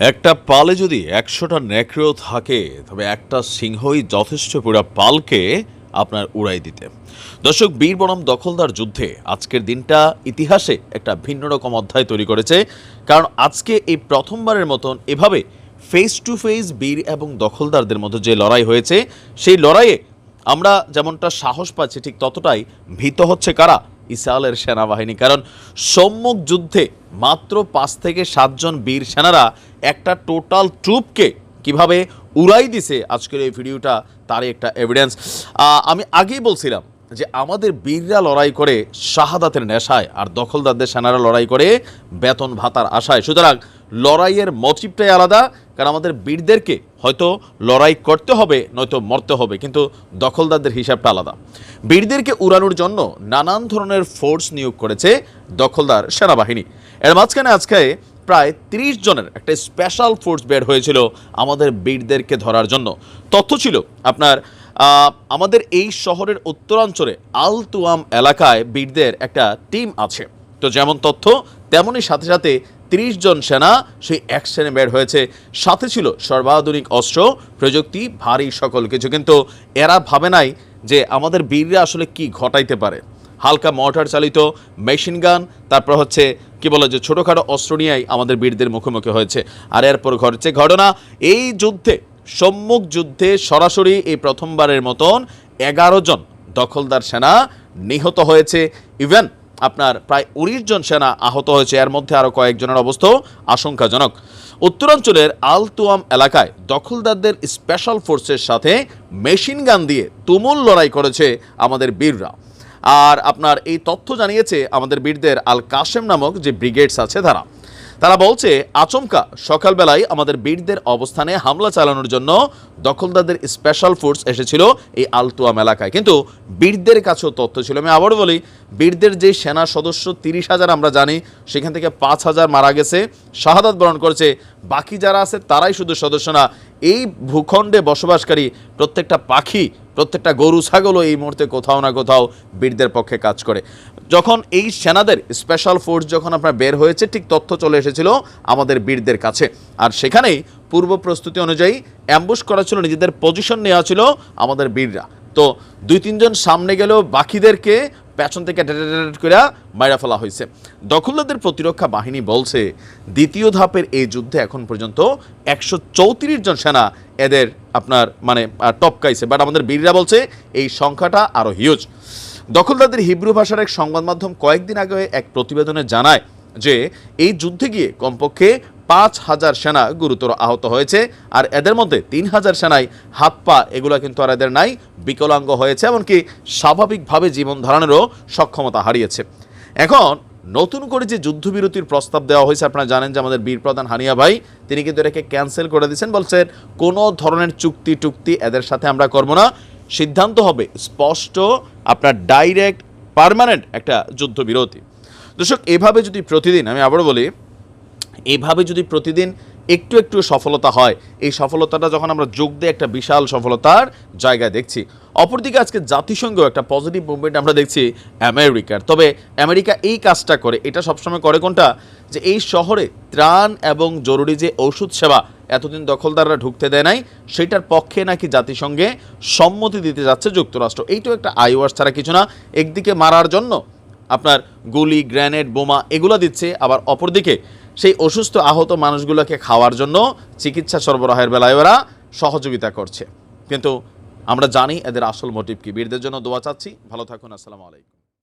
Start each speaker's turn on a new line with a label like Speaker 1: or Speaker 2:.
Speaker 1: একটা পালে যদি একশোটা নেকড়েও থাকে, তবে একটা সিংহই যথেষ্ট পুরা পালকে আপনার উড়াই দিতে। দর্শক, বীর বনাম দখলদার যুদ্ধে আজকের দিনটা ইতিহাসে একটা ভিন্ন রকম অধ্যায় তৈরি করেছে। কারণ আজকে এই প্রথমবারের মতন এভাবে ফেস টু ফেস বীর এবং দখলদারদের মধ্যে যে লড়াই হয়েছে, সেই লড়াইয়ে আমরা যেমনটা সাহস পাচ্ছি, ঠিক ততটাই ভীত হচ্ছে কারা? ইসরায়েলের সেনাবাহিনী। কারণ সম্মুখ যুদ্ধে মাত্র পাঁচ থেকে সাতজন বীর সেনারা একটা টোটাল ট্রুপকে কীভাবে উড়াই দিছে, আজকের এই ভিডিওটা তারই একটা এভিডেন্স আমি আগেই বলছিলাম যে আমাদের বীররা লড়াই করে শাহাদাতের নেশায়, আর দখলদারদের সেনারা লড়াই করে বেতন ভাতার আশায়। সুতরাং লড়াইয়ের মোটিভটাই আলাদা, কারণ আমাদের বীরদেরকে হয়তো লড়াই করতে হবে, নয়তো মরতে হবে, কিন্তু দখলদারদের হিসাবটা আলাদা। বীরদেরকে উড়ানোর জন্য নানান ধরনের ফোর্স নিয়োগ করেছে দখলদার সেনাবাহিনী। এর মাঝখানে আজকে প্রায় তিরিশ জনের একটা স্পেশাল ফোর্স বের হয়েছিল আমাদের বীরদেরকে ধরার জন্য। তথ্য ছিল আপনার আমাদের এই শহরের উত্তরাঞ্চলে আলতুয়াম এলাকায় বীরদের একটা টিম আছে। তো যেমন তথ্য, তেমনই সাথে সাথে তিরিশ জন সেনা সেই অ্যাকশনে বের হয়েছে। সাথে ছিল সর্বাধুনিক অস্ত্র, প্রযুক্তি, ভারী সকল কিছু। কিন্তু এরা ভাবে নাই যে আমাদের বীররা আসলে কি ঘটাইতে পারে। হালকা মর্টার চালিত মেশিন গান, তারপর হচ্ছে, কি বলে যে ছোটোখাটো অস্ত্র নিয়েই আমাদের বীরদের মুখোমুখি হয়েছে। আর এরপর ঘটেছে ঘটনা, এই যুদ্ধে, সম্মুখ যুদ্ধে সরাসরি এই প্রথমবারের মতন এগারো জন দখলদার সেনা নিহত হয়েছে। ইভেন আপনার প্রায় উনিশ জন সেনা আহত হয়েছে। এর মধ্যে আরও কয়েকজনের অবস্থাও আশঙ্কাজনক। উত্তরাঞ্চলের আলতুয়াম এলাকায় দখলদারদের স্পেশাল ফোর্সের সাথে মেশিন গান দিয়ে তুমুল লড়াই করেছে আমাদের বীররা। আর আপনার এই তথ্য জানিয়েছে আমাদের বীরদের আল কাশেম নামক যে ব্রিগেডস আছে তারা। তারা বলছে, আচমকা, সকালবেলায় আমাদের বীরদের অবস্থানে হামলা চালানোর জন্য দখলদারদের স্পেশাল ফোর্স এসেছিল এই আলতুয়াম এলাকায়। কিন্তু বীরদের কাছেও তথ্য ছিল। আমি আবারও বলি, বীরদের যে সেনা সদস্য তিরিশ হাজার আমরা জানি, সেখান থেকে পাঁচ হাজার মারা গেছে। শাহাদাত বরণ করেছে। বাকি যারা আছে, তারাই শুধু সদস্য না, এই ভূখণ্ডে বসবাসকারী প্রত্যেকটা পাখি, প্রত্যেকটা গরু, ছাগলও এই মুহূর্তে কোথাও না কোথাও বীরদের পক্ষে কাজ করে। যখন এই সেনাদের স্পেশাল ফোর্স যখন আপনার বের হয়েছে, ঠিক তথ্য চলে এসেছিল আমাদের বীরদের কাছে। আর সেখানেই পূর্ব প্রস্তুতি অনুযায়ী অ্যাম্বুশ করা ছিল, নিজেদের পজিশন নেওয়া ছিল আমাদের বীররা। তো দুই, তিনজন সামনে গেলেও বাকিদেরকে পেছন থেকে করে মাইরা ফেলা হয়েছে। দখলদারদের প্রতিরক্ষা বাহিনী বলছে, দ্বিতীয় ধাপের এই যুদ্ধে এখন পর্যন্ত একশো চৌত্রিশ জন সেনা এদের আপনার মানে টপকাইছে। বাট আমাদের বীররা বলছে, এই সংখ্যাটা আরও হিউজ দখলদারদের হিব্রু ভাষার এক সংবাদ মাধ্যম কয়েকদিন আগে এক প্রতিবেদনে জানায় যে, এই যুদ্ধে গিয়ে কমপক্ষে পাঁচ হাজার সেনা গুরুতর আহত হয়েছে, আর এদের মধ্যে তিন হাজার সেনাই হাত পা এগুলো কিন্তু আর এদের নাই, বিকলাঙ্গ হয়েছে, এমনকি স্বাভাবিকভাবে জীবন ধারণেরও সক্ষমতা হারিয়েছে। এখন, নতুন করে যে যুদ্ধবিরতির প্রস্তাব দেওয়া হয়েছে, আপনারা জানেন যে আমাদের বীর প্রধান হানিয়া ভাই, তিনি কিন্তু এটাকে ক্যান্সেল করে দিয়েছেন, বলছেন কোনো ধরনের চুক্তি টুক্তি এদের সাথে আমরা করব না সিদ্ধান্ত হবে স্পষ্ট আপনার ডাইরেক্ট পারমানেন্ট একটা যুদ্ধবিরতি। দর্শক, এভাবে যদি প্রতিদিন, আমি আবারও বলি এইভাবে যদি প্রতিদিন একটু একটু সফলতা হয়, এই সফলতাটা যখন আমরা যোগ দিয়ে একটা বিশাল সফলতার জায়গায় দেখছি, অপরদিকে আজকে জাতিসংঘ একটা পজিটিভ মুভমেন্ট আমরা দেখছি আমেরিকার। তবে আমেরিকা এই কাজটা করে, এটা সবসময় করে কোনটা? যে এই শহরে ত্রাণ এবং জরুরি যে ওষুধ সেবা এতদিন দখলদাররা ঢুকতে দেয় নাই, সেটার পক্ষে নাকি জাতিসংঘে সম্মতি দিতে যাচ্ছে যুক্তরাষ্ট্র। এইটাও একটা আইওয়ার্স ছাড়া কিছু না। একদিকে মারার জন্য আপনার গুলি, গ্রেনেড, বোমা এগুলো দিচ্ছে, আবার অপরদিকে সেই অসুস্থ আহত মানুষগুলোকে খাওয়ার জন্য চিকিৎসা সরবরাহের বেলায় ওরা সহযোগিতা করছে। কিন্তু আমরা জানি এদের আসল মোটিভ কি। বীরদের জন্য দোয়া চাচ্ছি। ভালো থাকুন। আসসালামু আলাইকুম।